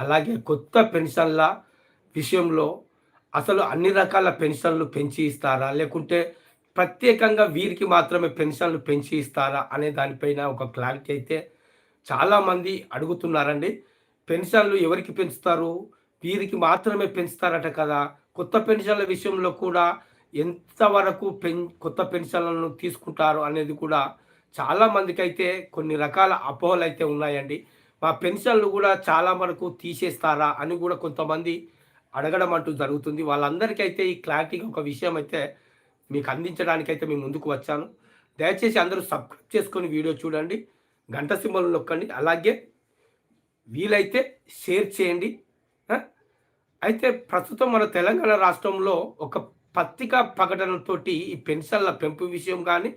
అలాగే కొత్త పెన్షన్ల విషయంలో అసలు అన్ని రకాల పెన్షన్లు పెంచి ఇస్తారా? లేకుంటే ప్రత్యేకంగా వీరికి మాత్రమే పెన్షన్లు పెంచి ఇస్తారా? అనే దానిపైన ఒక క్లారిటీ అయితే చాలామంది అడుగుతున్నారండి. పెన్షన్లు ఎవరికి పెంచుతారు? వీరికి మాత్రమే పెంచుతారట కదా. కొత్త పెన్షన్ల విషయంలో కూడా ఎంతవరకు పెన్ కొత్త పెన్షన్లను తీసుకుంటారు అనేది కూడా చాలామందికి అయితే కొన్ని రకాల అపోహలు అయితే ఉన్నాయండి. పెన్షన్లు కూడా చాలా వరకు తీసేస్తారా అని కూడా కొంతమంది అడగడం అంటూ జరుగుతుంది. వాళ్ళందరికీ అయితే ఈ క్లారిటీగా ఒక విషయం అయితే మీకు అందించడానికైతే మేము ముందుకు వచ్చాను. దయచేసి అందరూ సబ్స్క్రైబ్ చేసుకొని వీడియో చూడండి గంట సింబల్ నొక్కండి అలాగే వీలైతే షేర్ చేయండి. అయితే ప్రస్తుతం మన తెలంగాణ రాష్ట్రంలో ఒక పత్రికా ప్రకటనతోటి ఈ పెన్షన్ల పెంపు విషయం కానీ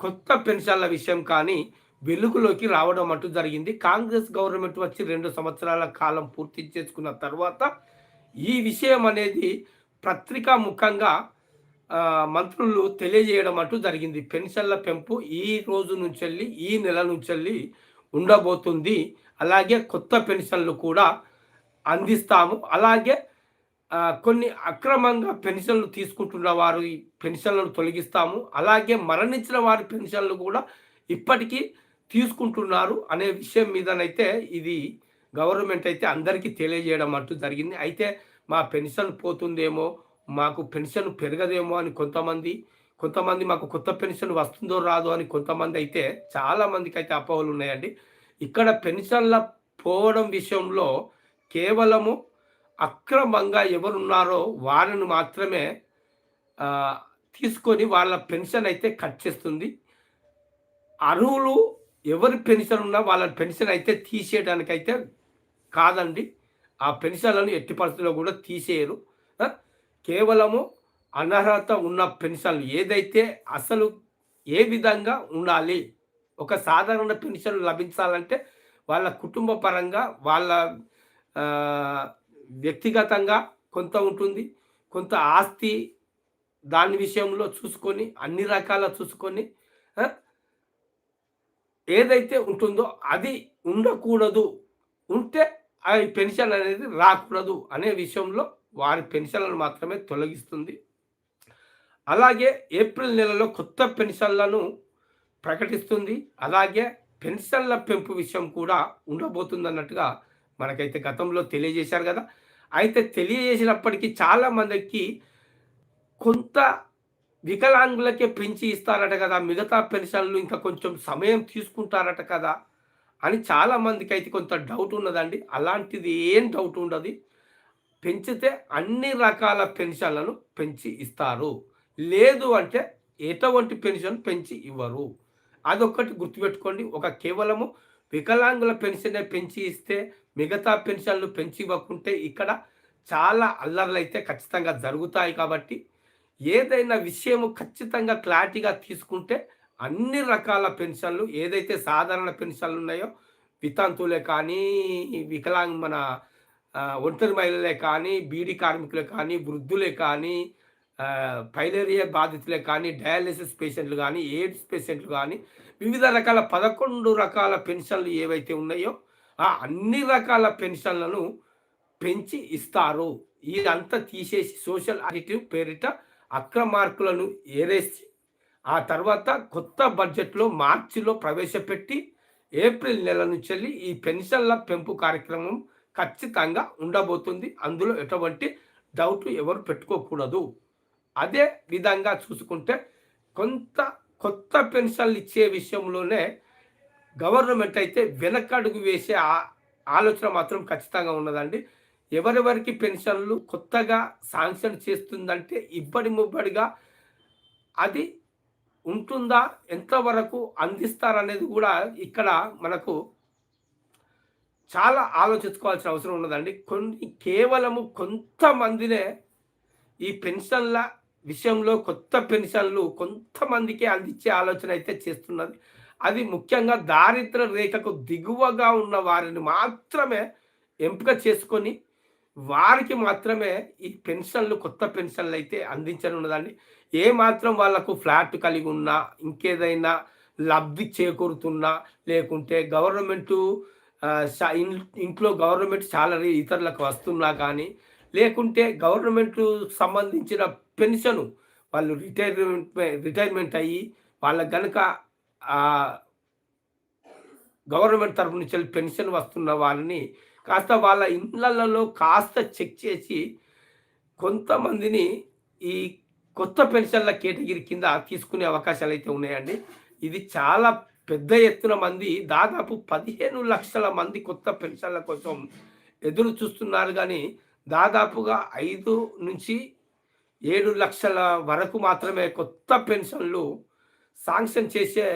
కొత్త పెన్షన్ల విషయం కానీ వెలుగులోకి రావడం అంటూ జరిగింది. కాంగ్రెస్ గవర్నమెంట్ వచ్చి రెండు సంవత్సరాల కాలం పూర్తి చేసుకున్న తర్వాత ఈ విషయం అనేది పత్రికా ముఖంగా మంత్రులు తెలియజేయడం అంటూ జరిగింది. పెన్షన్ల పెంపు ఈ రోజు నుంచి ఈ నెల నుంచి ఉండబోతుంది. అలాగే కొత్త పెన్షన్లు కూడా అందిస్తాము. అలాగే కొన్ని అక్రమంగా పెన్షన్లు తీసుకుంటున్న వారు ఈ పెన్షన్లను తొలగిస్తాము. అలాగే మరణించిన వారి పెన్షన్లు కూడా ఇప్పటికీ తీసుకుంటున్నారు అనే విషయం మీదనైతే ఇది గవర్నమెంట్ అయితే అందరికీ తెలియజేయడం అంటూ జరిగింది. అయితే మా పెన్షన్ పోతుందేమో మాకు పెన్షన్ పెరగదేమో అని కొంతమంది కొంతమంది మాకు కొత్త పెన్షన్ వస్తుందో రాదో అని కొంతమంది అయితే చాలా మందికి అయితే అపోహలు ఉన్నాయండి. ఇక్కడ పెన్షన్ల పోవడం విషయంలో కేవలము అక్రమంగా ఎవరున్నారో వారిని మాత్రమే తీసుకొని వాళ్ళ పెన్షన్ అయితే కట్ చేస్తుంది. అర్హులు ఎవరి పెన్షన్ ఉన్నా వాళ్ళ పెన్షన్ అయితే తీసేయడానికైతే కాదండి. ఆ పెన్షన్లను ఎట్టి పరిస్థితుల్లో కూడా తీసేయరు. కేవలము అనర్హత ఉన్న పెన్షన్లు ఏదైతే అసలు ఏ విధంగా ఉండాలి ఒక సాధారణ పెన్షన్ లభించాలంటే వాళ్ళ కుటుంబ పరంగా వాళ్ళ వ్యక్తిగతంగా కొంత ఉంటుంది. కొంత ఆస్తి దాని విషయంలో చూసుకొని అన్ని రకాల చూసుకొని ఏదైతే ఉంటుందో అది ఉండకూడదు. ఉంటే ఆ పెన్షన్ అనేది రాకూడదు అనే విషయంలో వారి పెన్షన్లను మాత్రమే తొలగిస్తుంది. అలాగే ఏప్రిల్ నెలలో కొత్త పెన్షన్లను ప్రకటిస్తుంది. అలాగే పెన్షన్ల పెంపు విషయం కూడా ఉండబోతుంది అన్నట్టుగా మనకైతే గతంలో తెలియజేశారు కదా. అయితే తెలియజేసినప్పటికీ చాలా మందికి కొంత వికలాంగులకే పెంచి ఇస్తారట కదా మిగతా పెన్షన్లు ఇంకా కొంచెం సమయం తీసుకుంటారట కదా అని చాలా మందికి అయితే కొంత డౌట్ ఉన్నదండి. అలాంటిది ఏం డౌట్ ఉండదు. పెంచితే అన్ని రకాల పెన్షన్లను పెంచి ఇస్తారు. లేదు అంటే ఎటువంటి పెన్షన్ పెంచి ఇవ్వరు. అదొక్కటి గుర్తుపెట్టుకోండి. ఒక కేవలము వికలాంగుల పెన్షనే పెంచి ఇస్తే మిగతా పెన్షన్లు పెంచి ఇవ్వకుంటే ఇక్కడ చాలా అల్లర్లు అయితే ఖచ్చితంగా జరుగుతాయి కాబట్టి ఏదైనా విషయము ఖచ్చితంగా క్లారిటీగా తీసుకుంటే అన్ని రకాల పెన్షన్లు ఏదైతే సాధారణ పెన్షన్లు ఉన్నాయో వితంతువులే కానీ వికలాంగ్ మన ఒంటరి మహిళలే కానీ బీడీ కార్మికులే కానీ వృద్ధులే కానీ ఆ, పైలేరియా బాధితులే కానీ డయాలిసిస్ పేషెంట్లు కానీ ఎయిడ్స్ పేషెంట్లు కానీ వివిధ రకాల పదకొండు రకాల పెన్షన్లు ఏవైతే ఉన్నాయో ఆ అన్ని రకాల పెన్షన్లను పెంచి ఇస్తారు. ఇదంతా తీసేసి సోషల్ యాక్టివ్ పేరిట అక్రమార్కులను ఏరేసి ఆ తర్వాత కొత్త బడ్జెట్లో మార్చిలో ప్రవేశపెట్టి ఏప్రిల్ నెల నుంచి వెళ్ళి ఈ పెన్షన్ల పెంపు కార్యక్రమం ఖచ్చితంగా ఉండబోతుంది. అందులో ఎటువంటి డౌట్ ఎవరు పెట్టుకోకూడదు. అదే విధంగా చూసుకుంటే కొంత కొత్త పెన్షన్లు ఇచ్చే విషయంలోనే గవర్నమెంట్ అయితే వెనకడుగు వేసే ఆలోచన మాత్రం ఖచ్చితంగా ఉన్నదండి. ఎవరెవరికి పెన్షన్లు కొత్తగా శాంక్షన్ చేస్తుందంటే ఇబ్బడి ముబ్బడిగా అది ఉంటుందా? ఎంతవరకు అందిస్తారనేది కూడా ఇక్కడ మనకు చాలా ఆలోచించుకోవాల్సిన అవసరం ఉన్నదండి. కొన్ని కేవలము కొంతమందినే ఈ పెన్షన్ల విషయంలో కొత్త పెన్షన్లు కొంతమందికే అందించే ఆలోచన అయితే చేస్తున్నది. అది ముఖ్యంగా దారిద్ర రేఖకు దిగువగా ఉన్న వారిని మాత్రమే ఎంపిక చేసుకొని వారికి మాత్రమే ఈ పెన్షన్లు కొత్త పెన్షన్లు అయితే అందించనున్నదండి ఏ మాత్రం వాళ్ళకు ఫ్లాట్ కలిగి ఉన్నా ఇంకేదైనా లబ్ధి చేకూరుతున్నా లేకుంటే గవర్నమెంటు ఇంట్లో గవర్నమెంట్ శాలరీ ఇతరులకు వస్తున్నా కానీ లేకుంటే గవర్నమెంట్ సంబంధించిన పెన్షను వాళ్ళు రిటైర్మెంట్ రిటైర్మెంట్ అయ్యి వాళ్ళ గనుక గవర్నమెంట్ తరఫు నుంచి పెన్షన్ వస్తున్న వారిని కాస్త వాళ్ళ ఇళ్ళల్లో కాస్త చెక్ చేసి కొంతమందిని ఈ కొత్త పెన్షన్ల కేటగిరీ కింద తీసుకునే అవకాశాలు అయితే ఉన్నాయండి. ఇది చాలా పెద్ద ఎత్తున మంది దాదాపు పదిహేను లక్షల మంది కొత్త పెన్షన్ల కోసం ఎదురు చూస్తున్నారు. కానీ దాదాపుగా ఐదు నుంచి ఏడు లక్షల వరకు మాత్రమే కొత్త పెన్షన్లు శాంక్షన్ చేసే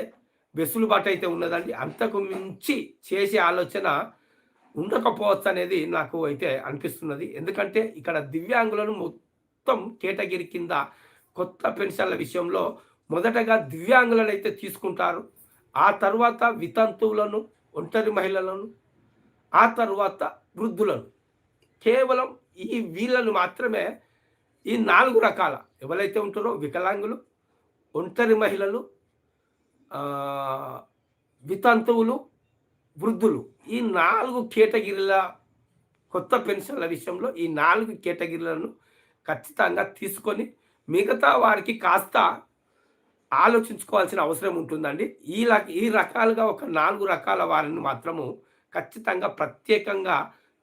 వెసులుబాటు అయితే ఉన్నదండి. అంతకు మించి చేసే ఆలోచన ఉండకపోవచ్చు అనేది నాకు అయితే అనిపిస్తున్నది. ఎందుకంటే ఇక్కడ దివ్యాంగులను మొత్తం కేటగిరీ కింద కొత్త పెన్షన్ల విషయంలో మొదటగా దివ్యాంగులను అయితే తీసుకుంటారు. ఆ తర్వాత వితంతువులను ఒంటరి మహిళలను ఆ తర్వాత వృద్ధులను. కేవలం ఈ వీళ్ళను మాత్రమే ఈ నాలుగు రకాల ఎవరైతే ఉంటారో వికలాంగులు ఒంటరి మహిళలు వితంతువులు వృద్ధులు. ఈ నాలుగు కేటగిరీల కొత్త పెన్షన్ల విషయంలో ఈ నాలుగు కేటగిరీలను ఖచ్చితంగా తీసుకొని మిగతా వారికి కాస్త ఆలోచించుకోవాల్సిన అవసరం ఉంటుందండి. ఈ ఈ రకాలుగా ఒక నాలుగు రకాల వారిని మాత్రము ఖచ్చితంగా ప్రత్యేకంగా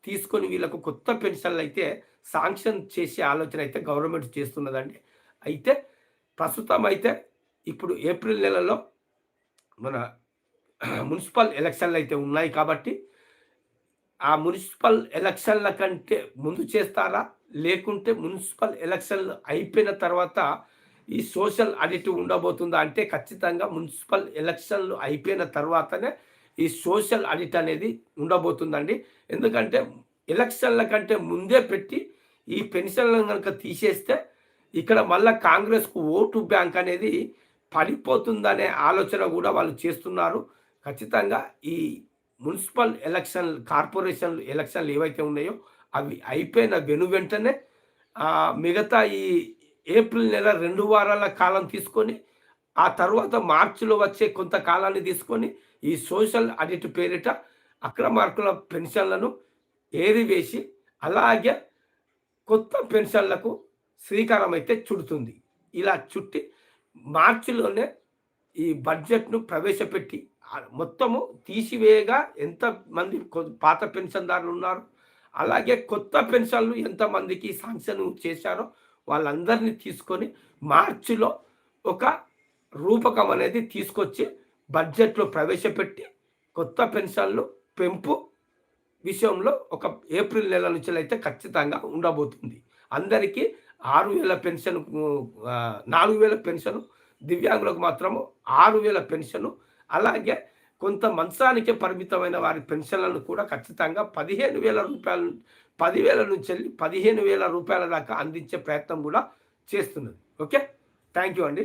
తీసుకొని వీళ్ళకు కొత్త పెన్షన్లు అయితే శాంక్షన్ చేసే ఆలోచన అయితే గవర్నమెంట్ చేస్తున్నదండి. అయితే ప్రస్తుతం అయితే ఇప్పుడు ఏప్రిల్ నెలలో మన మున్సిపల్ ఎలక్షన్లు అయితే ఉన్నాయి కాబట్టి ఆ మున్సిపల్ ఎలక్షన్ల కంటే ముందు చేస్తారా? లేకుంటే మున్సిపల్ ఎలక్షన్లు అయిపోయిన తర్వాత ఈ సోషల్ ఆడిట్ ఉండబోతుందా? అంటే ఖచ్చితంగా మున్సిపల్ ఎలక్షన్లు అయిపోయిన తర్వాతనే ఈ సోషల్ ఆడిట్ అనేది ఉండబోతుందండి. ఎందుకంటే ఎలక్షన్ల కంటే ముందే పెట్టి ఈ పెన్షన్లను కనుక తీసేస్తే ఇక్కడ మళ్ళీ కాంగ్రెస్కు ఓటు బ్యాంక్ అనేది పడిపోతుందనే ఆలోచన కూడా వాళ్ళు చేస్తున్నారు. ఖచ్చితంగా ఈ మున్సిపల్ ఎలక్షన్ కార్పొరేషన్ ఎలక్షన్లు ఏవైతే ఉన్నాయో అవి అయిపోయిన వెను వెంటనే మిగతా ఈ ఏప్రిల్ నెల రెండు వారాల కాలం తీసుకొని ఆ తర్వాత మార్చిలో వచ్చే కొంత కాలాన్ని తీసుకొని ఈ సోషల్ ఆడిట్ పేరిట అక్రమార్కుల పెన్షన్లను ఏరివేసి అలాగే కొత్త పెన్షన్లకు శ్రీకారం అయితే చుడుతుంది. ఇలా చుట్టి మార్చిలోనే ఈ బడ్జెట్ను ప్రవేశపెట్టి మొత్తము తీసివేయగా ఎంతమంది పాత పెన్షన్దారులు ఉన్నారు అలాగే కొత్త పెన్షన్లు ఎంతమందికి శాంక్షన్ చేశారో వాళ్ళందరినీ తీసుకొని మార్చిలో ఒక రూపకం అనేది తీసుకొచ్చి బడ్జెట్లో ప్రవేశపెట్టి కొత్త పెన్షన్లు పెంపు విషయంలో ఒక ఏప్రిల్ నెల నుంచి అయితే ఖచ్చితంగా ఉండబోతుంది. అందరికీ ఆరు వేల పెన్షన్ నాలుగు వేల పెన్షన్ దివ్యాంగులకు మాత్రము ఆరు వేల పెన్షను అలాగే కొంత మంచానికే పరిమితమైన వారి పెన్షన్లను కూడా ఖచ్చితంగా పదిహేను వేల రూపాయలు పదివేల నుంచి వెళ్ళి పదిహేను వేల రూపాయల దాకా అందించే ప్రయత్నం కూడా చేస్తున్నది. ఓకే? థ్యాంక్ యూ అండి.